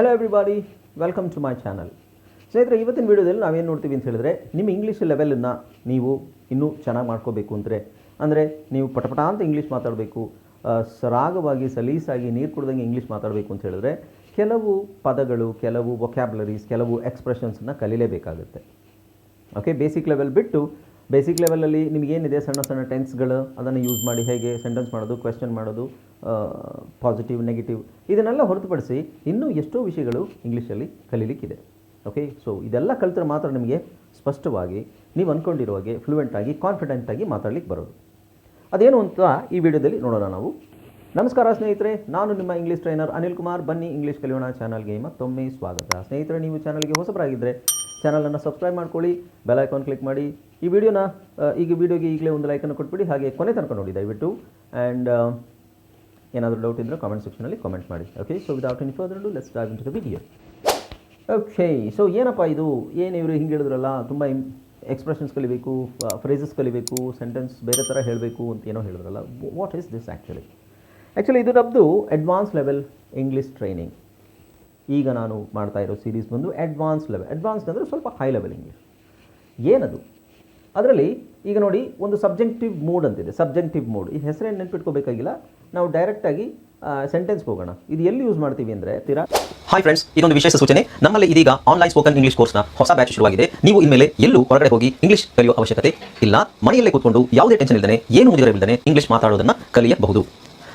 Hello everybody welcome to my channel ಸ್ನೇಹಿತರೆ, ಇವತ್ತಿನ ವೀಡಿಯೋದಲ್ಲಿ ನಾವೇನು ನೋಡ್ತೀವಿ ಅಂತ ಹೇಳಿದ್ರೆ, ನಿಮ್ಮ ಇಂಗ್ಲೀಷ್ ಲೆವೆಲನ್ನು ನೀವು ಇನ್ನೂ ಚೆನ್ನಾಗಿ ಮಾಡ್ಕೋಬೇಕು ಅಂದರೆ ಅಂದರೆ ನೀವು ಪಟಪಟ ಅಂತ ಇಂಗ್ಲೀಷ್ ಮಾತಾಡಬೇಕು ಸರಾಗವಾಗಿ ಸಲೀಸಾಗಿ, ನೀರು ಕುಡ್ದಂಗೆ ಇಂಗ್ಲೀಷ್ ಮಾತಾಡಬೇಕು ಅಂತ ಹೇಳಿದ್ರೆ, ಕೆಲವು ಪದಗಳು, ಕೆಲವು ವೊಕ್ಯಾಬ್ಲರೀಸ್ ಕೆಲವು ಎಕ್ಸ್ಪ್ರೆಷನ್ಸನ್ನು ಕಲೀಲೇಬೇಕಾಗುತ್ತೆ. ಓಕೆ ಬೇಸಿಕ್ ಲೆವೆಲ್ ಬಿಟ್ಟು ಬೇಸಿಕ್ ಲೆವೆಲಲ್ಲಿ ನಿಮಗೇನಿದೆ ಸಣ್ಣ ಸಣ್ಣ ಟೆನ್ಸ್ಗಳು ಅದನ್ನು ಯೂಸ್ ಮಾಡಿ ಹೇಗೆ ಸೆಂಟೆನ್ಸ್ ಮಾಡೋದು ಕ್ವೆಶ್ಚನ್ ಮಾಡೋದು ಪಾಸಿಟಿವ್ ನೆಗೆಟಿವ್ ಇದನ್ನೆಲ್ಲ ಹೊರತುಪಡಿಸಿ ಇನ್ನೂ ಎಷ್ಟೋ ವಿಷಯಗಳು ಇಂಗ್ಲೀಷಲ್ಲಿ ಕಲೀಲಿಕ್ಕಿದೆ. ಓಕೆ ಸೊ ಇದೆಲ್ಲ ಕಲಿತರೆ ಮಾತ್ರ ನಿಮಗೆ ಸ್ಪಷ್ಟವಾಗಿ ನೀವು ಅಂದ್ಕೊಂಡಿರೋ ಹಾಗೆ ಫ್ಲೂಯೆಂಟಾಗಿ ಕಾನ್ಫಿಡೆಂಟಾಗಿ ಮಾತಾಡ್ಲಿಕ್ಕೆ ಬರೋದು. ಅದೇನು ಅಂತ ಈ ವಿಡಿಯೋದಲ್ಲಿ ನೋಡೋಣ ನಾವು. ನಮಸ್ಕಾರ ಸ್ನೇಹಿತರೆ, ನಾನು ನಿಮ್ಮ ಇಂಗ್ಲೀಷ್ ಟ್ರೈನರ್ ಅನಿಲ್ ಕುಮಾರ್. ಬನ್ನಿ ಇಂಗ್ಲೀಷ್ ಕಲಿಯೋಣ ಚಾನಲ್ಗೆ ಮತ್ತೊಮ್ಮೆ ಸ್ವಾಗತ. ಸ್ನೇಹಿತರೆ, ನೀವು ಚಾನಲ್ಗೆ ಹೊಸಬರಾಗಿದ್ದರೆ ಚಾನಲನ್ನು ಸಬ್ಸ್ಕ್ರೈಬ್ ಮಾಡ್ಕೊಳ್ಳಿ ಬೆಲ್ ಐಕಾನ್ ಕ್ಲಿಕ್ ಮಾಡಿ. ಈ ವಿಡಿಯೋನ ಈಗ ವಿಡಿಯೋಗೆ ಈಗಲೇ ಒಂದು ಲೈಕನ್ನು ಕೊಟ್ಬಿಡಿ, ಹಾಗೆ ಕೊನೆ ತನಕ ನೋಡಿ ದಯವಿಟ್ಟು. ಆ್ಯಂಡ್ ಏನಾದರೂ ಡೌಟ್ ಇದ್ದರೆ ಕಾಮೆಂಟ್ ಸೆಕ್ಷನಲ್ಲಿ ಕಾಮೆಂಟ್ ಮಾಡಿ. Okay so without any further ado let's dive into the video okay so ಏನಪ್ಪ ಇದು? ಏನು ಇವರು ಹಿಂಗೆ ಹೇಳಿದ್ರಲ್ಲ? ತುಂಬ ಎಕ್ಸ್ಪ್ರೆಷನ್ಸ್ ಕಲಿಬೇಕು ಫ್ರೇಸಸ್ ಕಲಿಬೇಕು ಸೆಂಟೆನ್ಸ್ ಬೇರೆ ಥರ ಹೇಳಬೇಕು ಅಂತ ಏನೋ ಹೇಳಿದ್ರಲ್ಲ. What is this actually actually ಇದು ನಮ್ಮದು ಅಡ್ವಾನ್ಸ್ ಲೆವೆಲ್ ಇಂಗ್ಲೀಷ್ ಟ್ರೈನಿಂಗ್ ಈಗ ನಾನು ಮಾಡ್ತಾ ಇರೋ ಸೀರೀಸ್ ಬಂದು ಅಡ್ವಾನ್ಸ್ ಲೆವೆಲ್ ಅಡ್ವಾನ್ಸ್ ಅಂದರೆ ಸ್ವಲ್ಪ ಹೈ ಲೆವೆಲ್ ಇಂಗ್ಲೀಷ್ ಏನದು? ಅದರಲ್ಲಿ ಈಗ ನೋಡಿ ಒಂದು ಸಬ್ಜೆಕ್ಟಿವ್ ಮೂಡ್ ಅಂತಿದೆ. ಸಬ್ಜೆಕ್ಟಿವ್ ಮೂಡ್ ಈ ಹೆಸರೇನು ನೆನ್ಪಿಟ್ಕೋಬೇಕಾಗಿಲ್ಲ. ನಾವು ಡೈರೆಕ್ಟಾಗಿ ಸೆಂಟೆನ್ಸ್ಗೆ ಹೋಗೋಣ. ಇದು ಎಲ್ಲಿ ಯೂಸ್ ಮಾಡ್ತೀವಿ ಅಂದರೆ ತೀರಾ ಹಾಯ್ ಫ್ರೆಂಡ್ಸ್ ಇದೊಂದು ವಿಶೇಷ ಸೂಚನೆ. ನಮ್ಮಲ್ಲಿ ಇದೀಗ ಆನ್ಲೈನ್ ಸ್ಪೋಕನ್ ಇಂಗ್ಲಿಷ್ ಕೋರ್ಸ್ನ ಹೊಸ ಬ್ಯಾಚ್ ಶುರುವಾಗಿದೆ. ನೀವು ಇನ್ಮೇಲೆ ಎಲ್ಲೂ ಹೊರಗಡೆ ಹೋಗಿ ಇಂಗ್ಲಿಷ್ ಕಲಿಯುವ ಅವಶ್ಯಕತೆ ಇಲ್ಲ. ಮನೆಯಲ್ಲೇ ಕೂತ್ಕೊಂಡು ಯಾವುದೇ ಟೆನ್ಷನ್ ಇಲ್ಲದೆ ಏನು ಮುಗಿದರೆ ಇಲ್ಲದೆ ಇಂಗ್ಲಿಷ್ ಮಾತಾಡೋದನ್ನ ಕಲಿಯಬಹುದು.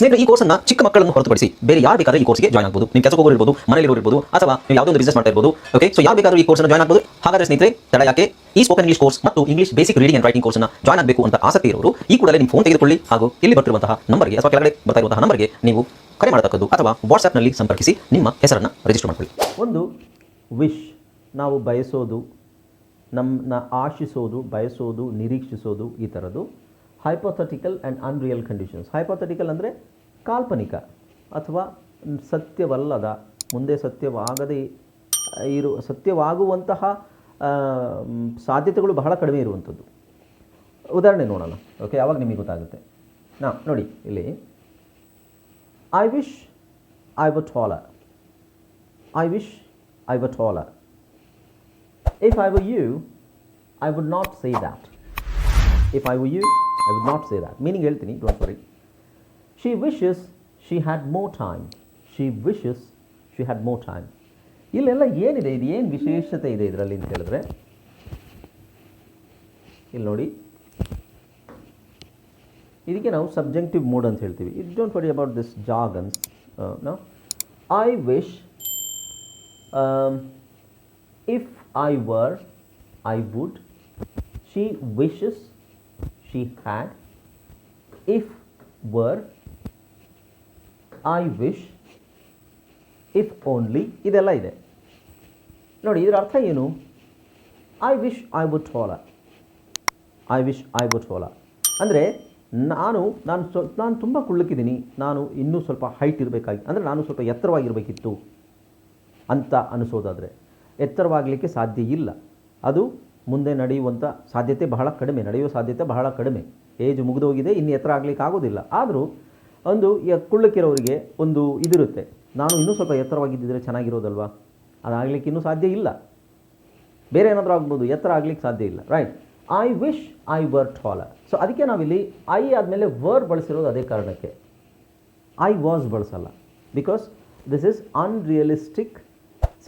ಸ್ನೇಹಿತರೆ, ಈ ಕೋರ್ಸನ್ನ ಚಿಕ್ಕ ಮಕ್ಕಳನ್ನು ಹೊರತುಪಡಿಸಿ ಬೇರೆ ಯಾರು ಬೇಕಾದ್ರೆ ಈ ಕೋರ್ಸ್ಗೆ ಜಾಯ್ನ್ ಆಗಬಹುದು ನೀವು ಕೆಲಸ ಹೋಗೋರು ಇರ್ಬೋದು ಮನೇಲಿ ಅಥವಾ ನೀವು ಯಾವುದೋ ಒಂದು ಬಿಸ್ನೆಸ್ ಮಾಡ್ತಾ ಇರ್ಬೋದು. ಓಕೆ ಸೊ ಯಾರು ಬೇಕಾದ್ರೂ ಈ ಕೋರ್ಸ್ ಜಾಯ್ನ್ ಆಗಬಹುದು ಹಾಗಾದ್ರೆ ಸ್ನೇಹಿತರೆ, ತಡ ಯಾಕೆ? ಈ ಸ್ಪೋಕನ್ ಇಂಗ್ಲಿಷ್ ಕೋರ್ಸ್ ಮತ್ತು English basic reading and writing ಕೋರ್ಸ್ನ ಜಾಯ್ನ್ ಆಗಬೇಕು ಅಂತ ಆಸಕ್ತಿ ಇರೋರು, ಈ ಕೂಡಲೇ ನಿಮ್ಮ ಫೋನ್ ತೆಗೆದುಕೊಳ್ಳಿ ಹಾಗೂ ಇಲ್ಲಿ ಬರ್ತಿರುವಂತಹ ನಂಬರ್ಗೆ ಅಥವಾ ಕೆಳಗಡೆ ಬರ್ತಾ ಇರುವಂತಹ ನಂಬರ್ಗೆ ನೀವು ಕರೆ ಮಾಡತಕ್ಕದ್ದು ಅಥವಾ ವಾಟ್ಸ್ಆಪ್ನಲ್ಲಿ ಸಂಪರ್ಕಿಸಿ ನಿಮ್ಮ ಹೆಸರನ್ನು ರಿಜಿಸ್ಟರ್ ಮಾಡಿಕೊಳ್ಳಿ. ಒಂದು ವಿಶ್ ನಾವು ಬಯಸೋದು ನಮ್ಮನ್ನ ಆಶಿಸೋದು, ಬಯಸೋದು, ನಿರೀಕ್ಷಿಸೋದು ಈ ಥರದ್ದು hypothetical and unreal conditions hypothetical ಅಂದರೆ ಕಾಲ್ಪನಿಕ ಅಥವಾ ಸತ್ಯವಲ್ಲದ, ಮುಂದೆ ಸತ್ಯವಾಗದೇ ಇರು, ಸತ್ಯವಾಗುವಂತಹ ಸಾಧ್ಯತೆಗಳು ಬಹಳ ಕಡಿಮೆ ಇರುವಂಥದ್ದು. ಉದಾಹರಣೆ ನೋಡೋಣ. ಓಕೆ ಯಾವಾಗ ನಿಮಗೆ ಗೊತ್ತಾಗುತ್ತೆ. ನಾ, ನೋಡಿ, ಇಲ್ಲಿ. I wish I were taller I wish I were taller if I were you I would not say that if I were you I would not say that meaning ಹೇಳ್ತೀನಿ don't worry she wishes she had more time she wishes she had more time ಇಲ್ಲೆಲ್ಲ ಏನಿದೆ? ಇದು ಏನು ವಿಶೇಷತೆ ಇದೆ ಇದರಲ್ಲಿ ಅಂತ ಹೇಳಿದ್ರೆ? ಇಲ್ಲಿ ನೋಡಿ. ಇದಕ್ಕೆ ನಾವು ಸಬ್ಜೆಕ್ಟಿವ್ ಮೂಡ್ ಅಂತ ಹೇಳ್ತೀವಿ. It don't worry about this jargons ನಾ I wish if I were I would she wishes she had if If were, wish if only ಇದೆಲ್ಲ ಇದೆ. ನೋಡಿ ಇದರ ಅರ್ಥ ಏನು? I wish I would fall I wish I would fall ಅಂದರೆ ನಾನು ನಾನು ಸ್ವ ನಾನು ತುಂಬ ಕುಳ್ಳಕ್ಕಿದ್ದೀನಿ. ನಾನು ಇನ್ನೂ ಸ್ವಲ್ಪ ಹೈಟ್ ಇರಬೇಕಾಗಿ ಅಂದರೆ ನಾನು ಸ್ವಲ್ಪ ಎತ್ತರವಾಗಿರಬೇಕಿತ್ತು ಅಂತ ಅನಿಸೋದಾದರೆ ಎತ್ತರವಾಗಲಿಕ್ಕೆ ಸಾಧ್ಯ ಇಲ್ಲ. ಅದು ಮುಂದೆ ನಡೆಯುವಂಥ ಸಾಧ್ಯತೆ ಬಹಳ ಕಡಿಮೆ ನಡೆಯುವ ಸಾಧ್ಯತೆ ಬಹಳ ಕಡಿಮೆ. ಏಜ್ ಮುಗಿದೋಗಿದೆ ಇನ್ನು ಎತ್ತರ ಆಗಲಿಕ್ಕೆ ಆಗೋದಿಲ್ಲ. ಆದರೂ ಒಂದು ಈ ಕುಳ್ಳಕ್ಕಿರೋರಿಗೆ ಒಂದು ಇದಿರುತ್ತೆ. ನಾನು ಇನ್ನೂ ಸ್ವಲ್ಪ ಎತ್ತರವಾಗಿದ್ದಿದ್ರೆ ಚೆನ್ನಾಗಿರೋದಲ್ವಾ? ಅದಾಗಲಿಕ್ಕೆ ಇನ್ನೂ ಸಾಧ್ಯ ಇಲ್ಲ. ಬೇರೆ ಏನಾದರೂ ಆಗ್ಬೋದು, ಎತ್ತರ ಆಗ್ಲಿಕ್ಕೆ ಸಾಧ್ಯ ಇಲ್ಲ right I wish I were taller so ಅದಕ್ಕೆ ನಾವಿಲ್ಲಿ ಐ ಆದಮೇಲೆ ವರ್ ಬಳಸಿರೋದು ಅದೇ ಕಾರಣಕ್ಕೆ. I was ಬಳಸಲ್ಲ. Because this is unrealistic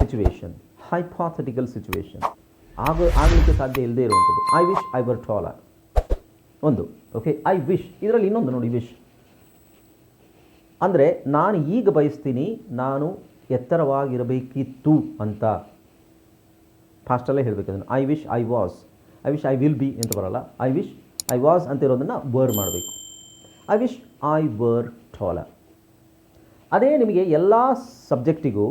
situation hypothetical situation ಆಗ, ಆಗಲಿಕ್ಕೆ ಸಾಧ್ಯ ಇಲ್ಲದೆ ಇರುವಂಥದ್ದು. I wish I were taller ಒಂದು ಓಕೆ ಐ ವಿಶ್ ಇದರಲ್ಲಿ ಇನ್ನೊಂದು ನೋಡಿ ವಿಶ್ ಅಂದರೆ ನಾನು ಈಗ ಬಯಸ್ತೀನಿ ನಾನು ಎತ್ತರವಾಗಿರಬೇಕಿತ್ತು ಅಂತ. ಫಾಸ್ಟಲ್ಲೇ ಹೇಳಬೇಕು ಅದನ್ನು. I wish I was I wish I will be ಅಂತ ಬರೋಲ್ಲ. ಐ ವಿಶ್ ಐ ವಾಸ್ ಅಂತ ಇರೋದನ್ನು ವರ್ ಮಾಡಬೇಕು. I wish I were taller ಅದೇ ನಿಮಗೆ ಎಲ್ಲ ಸಬ್ಜೆಕ್ಟಿಗೂ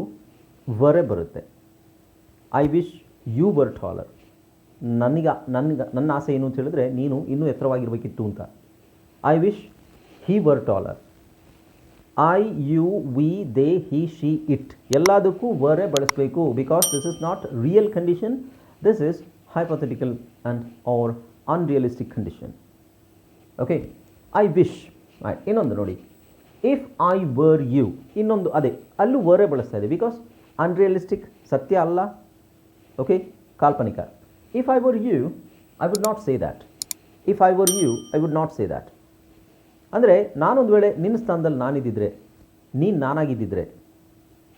ವರೇ ಬರುತ್ತೆ. I wish you were taller ನನಗೆ ನನಗೆ, ನನ್ನ ಆಸೆ ಏನು ಅಂತ ಹೇಳಿದ್ರೆ ನೀನು ಇನ್ನೂ ಎತ್ತರವಾಗಿರಬೇಕಿತ್ತು ಅಂತ. I wish he were taller I you we they he she it ಎಲ್ಲದಕ್ಕೂ ವರೇ ಬಳಸಬೇಕು. Because this is not real condition this is hypothetical and or unrealistic condition okay I wish ಆಯ್ತು ಇನ್ನೊಂದು ನೋಡಿ. ಇಫ್ ಐ ವರ್ ಯು ಇನ್ನೊಂದು, ಅದೇ, ಅಲ್ಲೂ ವರೇ ಬಳಸ್ತಾ ಇದೆ ಬಿಕಾಸ್ ಅನ್ರಿಯಲಿಸ್ಟಿಕ್ ಸತ್ಯ ಅಲ್ಲ. ಓಕೆ ಕಾಲ್ಪನಿಕ. If I were you I would not say that if I were you I would not say that ಅಂದರೆ ನಾನೊಂದು ವೇಳೆ ನಿನ್ನ ಸ್ಥಾನದಲ್ಲಿ ನಾನಿದ್ದಿದ್ರೆ, ನೀನು ನಾನಾಗಿದ್ದಿದ್ರೆ,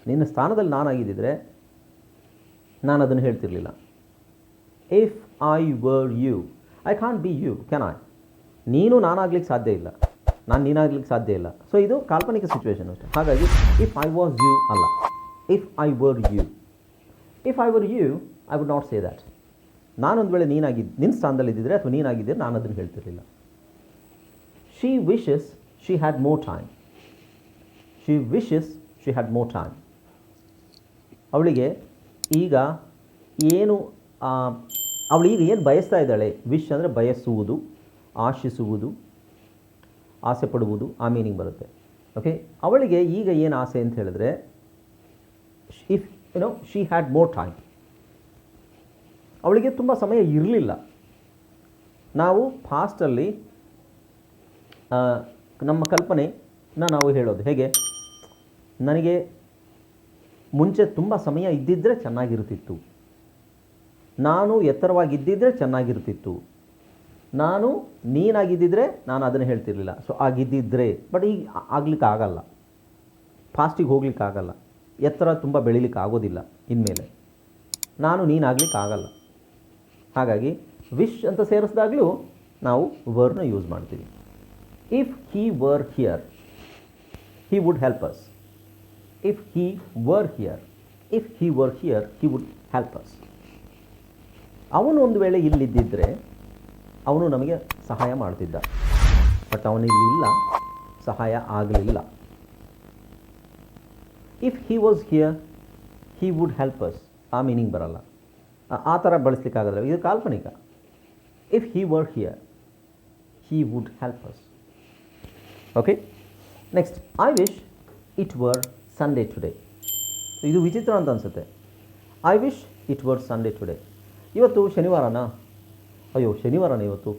ನಿನ್ನ ಸ್ಥಾನದಲ್ಲಿ ನಾನಾಗಿದ್ದಿದ್ರೆ ನಾನು ಅದನ್ನು ಹೇಳ್ತಿರ್ಲಿಲ್ಲ. If I were you I can't be you can I ನೀನು ನಾನಾಗ್ಲಿಕ್ಕೆ ಸಾಧ್ಯ ಇಲ್ಲ. ನಾನು ನೀನಾಗ್ಲಿಕ್ಕೆ ಸಾಧ್ಯ ಇಲ್ಲ. ಸೊ ಇದು ಕಾಲ್ಪನಿಕ ಸಿಚುವೇಶನ್ ಅಷ್ಟೇ. ಹಾಗಾಗಿ ಇಫ್ ಐ ವಾಸ್ ಯು ಅಲ್ಲ. If I were you if I were you I would not say that ನಾನೊಂದು ವೇಳೆ ನೀನಾಗಿದ್ದು ನಿನ್ನ ಸ್ಥಾನದಲ್ಲಿ ಇದ್ದಿದ್ರೆ ಅಥವಾ ನೀನಾಗಿದ್ದರೆ ನಾನು ಅದನ್ನು ಹೇಳ್ತಿರಲಿಲ್ಲ. She wishes she had more time. She wishes she had more time ಅವಳಿಗೆ ಈಗ ಏನು ಅವಳು ಈಗ ಏನು ಬಯಸ್ತಾ ಇದ್ದಾಳೆ? ವಿಶ್ ಅಂದರೆ ಬಯಸುವುದು, ಆಶಿಸುವುದು, ಆಸೆ ಪಡುವುದು ಆ ಮೀನಿಂಗ್ ಬರುತ್ತೆ. ಓಕೆ ಅವಳಿಗೆ ಈಗ ಏನು ಆಸೆ ಅಂತ ಹೇಳಿದ್ರೆ if you know she had more time ಅವಳಿಗೆ ತುಂಬ ಸಮಯ ಇರಲಿಲ್ಲ. ನಾವು ಫಾಸ್ಟಲ್ಲಿ ನಮ್ಮ ಕಲ್ಪನೆನ ನಾವು ಹೇಳೋದು ಹೇಗೆ? ನನಗೆ ಮುಂಚೆ ತುಂಬ ಸಮಯ ಇದ್ದಿದ್ದರೆ ಚೆನ್ನಾಗಿರ್ತಿತ್ತು. ನಾನು ಎತ್ತರವಾಗಿದ್ದಿದ್ದರೆ ಚೆನ್ನಾಗಿರ್ತಿತ್ತು. ನಾನು ನೀನಾಗಿದ್ದಿದ್ರೆ ನಾನು ಅದನ್ನು ಹೇಳ್ತಿರ್ಲಿಲ್ಲ. ಸೊ ಆಗಿದ್ದಿದ್ರೆ ಬಟ್ ಈಗ ಆಗ್ಲಿಕ್ಕೆ ಆಗಲ್ಲ. ಫಾಸ್ಟಿಗೆ ಹೋಗ್ಲಿಕ್ಕೆ ಆಗಲ್ಲ. ಎತ್ತರ ತುಂಬ ಬೆಳಿಲಿಕ್ಕೆ ಆಗೋದಿಲ್ಲ ಇನ್ಮೇಲೆ. ನಾನು ನೀನಾಗ್ಲಿಕ್ಕೆ ಆಗಲ್ಲ. ಹಾಗಾಗಿ ವಿಶ್ ಅಂತ ಸೇರಿಸಿದಾಗಲೂ ನಾವು ವರ್ನ ಯೂಸ್ ಮಾಡ್ತೀವಿ. If he were here he would help us if he were here if he were here he would help us ಅವನು ಒಂದು ವೇಳೆ ಇಲ್ಲಿದ್ದಿದ್ದರೆ ಅವನು ನಮಗೆ ಸಹಾಯ ಮಾಡ್ತಿದ್ದ. ಬಟ್ ಅವನಿಲ್ಲಿಲ್ಲ ಸಹಾಯ ಆಗಲಿಲ್ಲ. If he was here he would help us ಆ ಮೀನಿಂಗ್ ಬರಲ್ಲ. ಆ ಥರ ಬಳಸ್ಲಿಕ್ಕಾಗಲ್ಲ ಇದು ಕಾಲ್ಪನಿಕ. If he were here he would help us okay next I wish it were Sunday today ಇದು ವಿಚಿತ್ರ ಅಂತ ಅನಿಸುತ್ತೆ. I wish it were Sunday today ಇವತ್ತು ಶನಿವಾರನಾ? ಅಯ್ಯೋ, ಶನಿವಾರನೇ ಇವತ್ತು.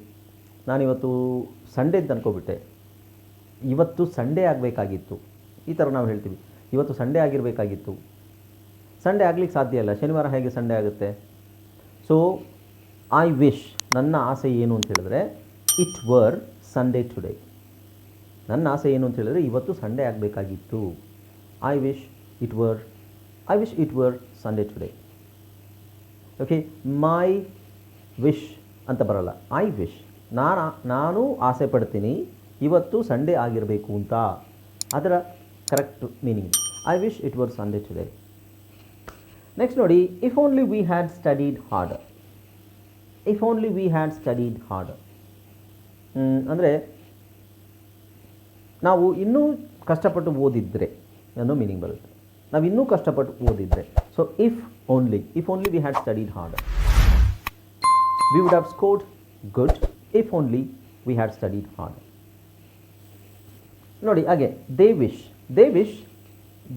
ನಾನಿವತ್ತು ಸಂಡೇ ಅಂತ ಅನ್ಕೋಬಿಟ್ಟೆ. ಇವತ್ತು ಸಂಡೇ ಆಗಬೇಕಾಗಿತ್ತು. ಈ ಥರ ನಾವು ಹೇಳ್ತೀವಿ. ಇವತ್ತು ಸಂಡೇ ಆಗಿರಬೇಕಾಗಿತ್ತು. ಸಂಡೇ ಆಗಲಿಕ್ಕೆ ಸಾಧ್ಯ ಇಲ್ಲ. ಶನಿವಾರ ಹೇಗೆ ಸಂಡೇ ಆಗುತ್ತೆ? ಸೊ ಐ ವಿಶ್ ನನ್ನ ಆಸೆ ಏನು ಅಂತ ಹೇಳಿದ್ರೆ ಇಟ್ ವರ್ ಸಂಡೇ ಟುಡೇ ನನ್ನ ಆಸೆ ಏನು ಅಂತ ಹೇಳಿದ್ರೆ ಇವತ್ತು ಸಂಡೇ ಆಗಬೇಕಾಗಿತ್ತು. I wish it were I wish it were Sunday today okay my wish ಅಂತ ಬರಲ್ಲ. ಐ ವಿಶ್ ನಾನು ನಾನು ಆಸೆ ಪಡ್ತೀನಿ ಇವತ್ತು ಸಂಡೇ ಆಗಿರಬೇಕು ಅಂತ. ಅದರ correct meaning I wish it were Sunday today next ನೋಡಿ if only we had studied hard if only we had studied hard ಅಂದರೆ ನಾವು ಇನ್ನೂ ಕಷ್ಟಪಟ್ಟು ಓದಿದ್ರೆ, ಅನ್ನೋ ಮೀನಿಂಗ್ ಬರುತ್ತೆ. ನಾವು ಇನ್ನೂ ಕಷ್ಟಪಟ್ಟು ಓದಿದ್ರೆ so if only if only we had studied hard we would have scored good if only we had studied hard ನೋಡಿ, ಹಾಗೆ they wish they wish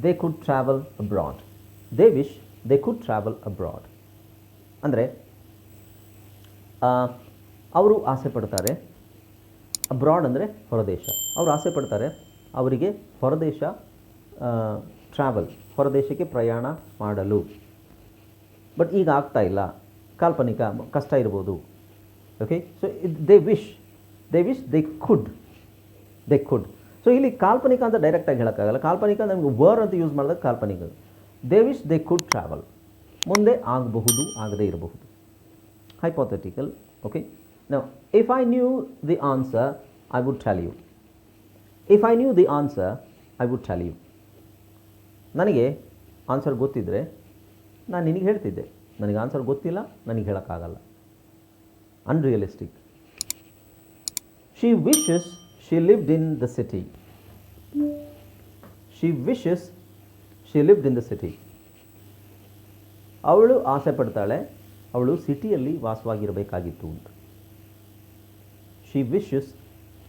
they could travel abroad they wish they could travel abroad ಅಂದರೆ ಅವರು ಆಸೆ ಪಡ್ತಾರೆ abroad ಅಂದರೆ ಹೊರದೇಶ. ಅವರು ಆಸೆ ಪಡ್ತಾರೆ ಅವರಿಗೆ ಹೊರದೇಶ ಟ್ರಾವೆಲ್ ಹೊರದೇಶಕ್ಕೆ ಪ್ರಯಾಣ ಮಾಡಲು. ಬಟ್ ಈಗ ಆಗ್ತಾ ಇಲ್ಲ. ಕಾಲ್ಪನಿಕ, ಕಷ್ಟ ಇರ್ಬೋದು. Okay so they wish they wish they could they could so ಇಲ್ಲಿ ಕಾಲ್ಪನಿಕ ಅಂತ ಡೈರೆಕ್ಟಾಗಿ ಹೇಳೋಕ್ಕಾಗಲ್ಲ. ಕಾಲ್ಪನಿಕ ನಮಗೆ ವರ್ ಅಂತ ಯೂಸ್ ಮಾಡಿದಾಗ ಕಾಲ್ಪನಿಕ. They wish they could travel ಮುಂದೆ ಆಗಬಹುದು, ಆಗದೇ ಇರಬಹುದು. Hypothetical okay? Now, if i knew the answer, i would tell you. If i knew the answer, i would tell you. ನನಗೆ ಆನ್ಸರ್ ಗೊತ್ತಿದ್ದರೆ ನಾನು ನಿನಗೆ ಹೇಳ್ತಿದ್ದೆ. ನನಗೆ ಆನ್ಸರ್ ಗೊತ್ತಿಲ್ಲ, ನನಗೆ ಹೇಳೋಕ್ಕಾಗಲ್ಲ. Unrealistic she wishes she lived in the city she wishes she lived in the city ಅವಳು ಆಸೆ ಪಡ್ತಾಳೆ, ಅವಳು ಸಿಟಿಯಲ್ಲಿ ವಾಸವಾಗಿರಬೇಕಾಗಿತ್ತು ಅಂತ. She wishes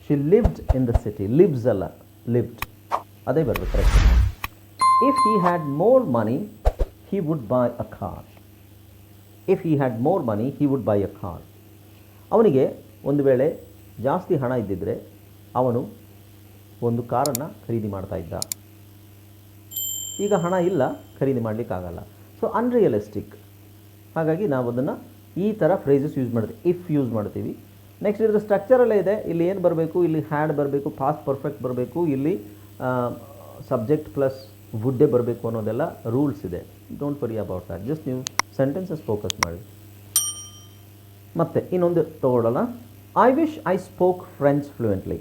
she lived in the city lives ಅಲ್ಲ ಲಿವ್ಡ್ ಅದೇ ಬರಬೇಕು correct if he had more money he would buy a car if he had more money he would buy a car ಅವನಿಗೆ ಒಂದು ವೇಳೆ ಜಾಸ್ತಿ ಹಣ ಇದ್ದಿದ್ದರೆ ಅವನು ಒಂದು ಕಾರನ್ನು ಖರೀದಿ ಮಾಡ್ತಾ ಇದ್ದ. ಈಗ ಹಣ ಇಲ್ಲ, ಖರೀದಿ ಮಾಡಲಿಕ್ಕಾಗಲ್ಲ ಸೊ ಅನ್ರಿಯಲಿಸ್ಟಿಕ್ ಹಾಗಾಗಿ ನಾವು ಅದನ್ನು ಈ ಥರ ಫ್ರೇಸಸ್ ಯೂಸ್ ಮಾಡ್ತೀವಿ ಇಫ್ ಯೂಸ್ ಮಾಡ್ತೀವಿ ನೆಕ್ಸ್ಟ್ ಇದರ ಸ್ಟ್ರಕ್ಚರಲ್ಲೇ ಇದೆ. ಇಲ್ಲಿ ಏನು ಬರಬೇಕು? ಇಲ್ಲಿ ಹ್ಯಾಡ್ ಬರಬೇಕು ಪಾಸ್ಟ್ ಪರ್ಫೆಕ್ಟ್ ಬರಬೇಕು. ಇಲ್ಲಿ ಸಬ್ಜೆಕ್ಟ್ ಪ್ಲಸ್ ವುಡ್ಡೇ ಬರಬೇಕು ಅನ್ನೋದೆಲ್ಲ ರೂಲ್ಸ್ ಇದೆ. Don't worry about that just ನೀವು ಸೆಂಟೆನ್ಸಸ್ ಫೋಕಸ್ ಮಾಡಿ. ಮತ್ತೆ ಇನ್ನೊಂದು ತಗೊಳ್ಳೋಣ I wish I spoke French fluently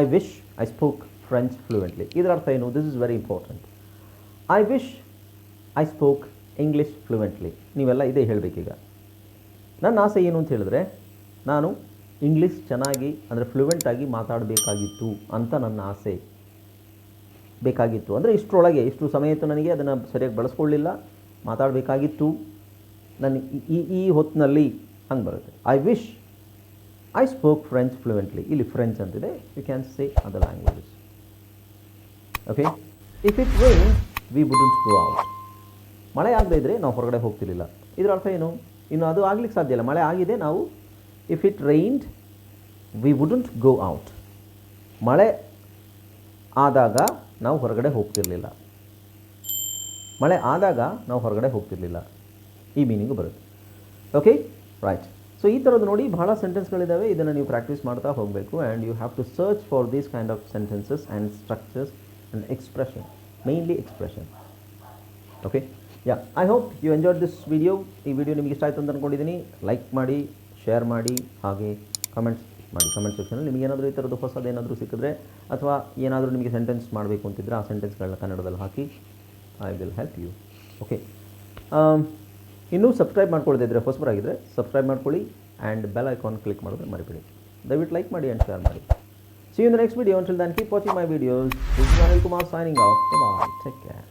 I wish I spoke French fluently ಇದರ ಅರ್ಥ ಏನು? This is very important I wish I spoke English fluently ನೀವೆಲ್ಲ ಇದೇ ಹೇಳಬೇಕೀಗ. ನನ್ನ ಆಸೆ ಏನು ಅಂತ ಹೇಳಿದ್ರೆ ನಾನು ಇಂಗ್ಲೀಷ್ ಚೆನ್ನಾಗಿ, ಅಂದರೆ ಫ್ಲೂವೆಂಟಾಗಿ ಮಾತಾಡಬೇಕಾಗಿತ್ತು ಅಂತ ನನ್ನ ಆಸೆ. ಬೇಕಾಗಿತ್ತು. ಅಂದರೆ ಇಷ್ಟರೊಳಗೆ ಇಷ್ಟು ಸಮಯ ಇತ್ತು ನನಗೆ ಅದನ್ನು ಸರಿಯಾಗಿ ಬಳಸ್ಕೊಳ್ಳಿಲ್ಲ, ಮಾತಾಡಬೇಕಾಗಿತ್ತು. ನನ್ನ ಈ- ಈ ಹೊತ್ತಿನಲ್ಲಿ ಹಂಗೆ ಬರುತ್ತೆ. I wish I spoke French fluently ಇಲ್ಲಿ ಫ್ರೆಂಚ್ ಅಂತಿದೆ. You can say other languages okay if it rain we wouldn't go out ಮಳೆ ಆಗದೇ ಇದ್ದರೆ ನಾವು ಹೊರಗಡೆ ಹೋಗ್ತಿರ್ಲಿಲ್ಲ. ಇದರ ಅರ್ಥ ಏನು? ಇನ್ನು ಅದು ಆಗ್ಲಿಕ್ಕೆ ಸಾಧ್ಯ ಇಲ್ಲ. ಮಳೆ ಆಗಿದೆ, ನಾವು if it rained we wouldn't go out ಮಳೆ ಆದಾಗ ನಾವು ಹೊರಗಡೆ ಹೋಗ್ತಿರಲಿಲ್ಲ. ಮಳೆ ಆದಾಗ ನಾವು ಹೊರಗಡೆ ಹೋಗ್ತಿರಲಿಲ್ಲ. ಈ ಮೀನಿಂಗು ಬರುತ್ತೆ. ಓಕೆ ರೈಟ್ ಸೊ ಈ ಥರದ್ದು ನೋಡಿ ಬಹಳ ಸೆಂಟೆನ್ಸ್ಗಳಿದ್ದಾವೆ ಇದನ್ನು ನೀವು ಪ್ರಾಕ್ಟೀಸ್ ಮಾಡ್ತಾ ಹೋಗಬೇಕು and you have to search for these kind of sentences and structures and expression mainly expression okay yeah I hope you enjoyed this video ಈ ವಿಡಿಯೋ ನಿಮಗೆ ಇಷ್ಟ ಆಯಿತು ಅಂತ ಅಂದ್ಕೊಂಡಿದ್ದೀನಿ ಲೈಕ್ ಮಾಡಿ. ಶೇರ್ ಮಾಡಿ, ಹಾಗೆ ಕಮೆಂಟ್ಸ್ ಮಾಡಿ. ಕಮೆಂಟ್ ಸೆಕ್ಷನಲ್ಲಿ ನಿಮಗೆ ಏನಾದರೂ ಈ ಥರದ್ದು ಹೊಸದೇನಾದರೂ ಸಿಕ್ಕಿದ್ರೆ ಅಥವಾ ಏನಾದರೂ ನಿಮಗೆ ಸೆಂಟೆನ್ಸ್ ಮಾಡಬೇಕು ಅಂತಿದ್ರೆ ಆ ಸೆಂಟೆನ್ಸ್ಗಳನ್ನ ಕನ್ನಡದಲ್ಲಿ ಹಾಕಿ I will help you okay ಇನ್ನೂ ಸಬ್ಸ್ಕ್ರೈಬ್ ಮಾಡ್ಕೊಳ್ಳದಿದ್ದರೆ ಹೊಸಬರಾಗಿದ್ದರೆ ಸಬ್ಸ್ಕ್ರೈಬ್ ಮಾಡ್ಕೊಳ್ಳಿ ಆ್ಯಂಡ್ ಬೆಲ್ ಐಕಾನ್ ಕ್ಲಿಕ್ ಮಾಡಿದ್ರೆ ಮರಿಬೇಡಿ. ದಯವಿಟ್ಟು ಲೈಕ್ ಮಾಡಿ ಆ್ಯಂಡ್ ಶೇರ್ ಮಾಡಿ. See in the next video until then keep watching my videos. Is Kumar signing off signing take care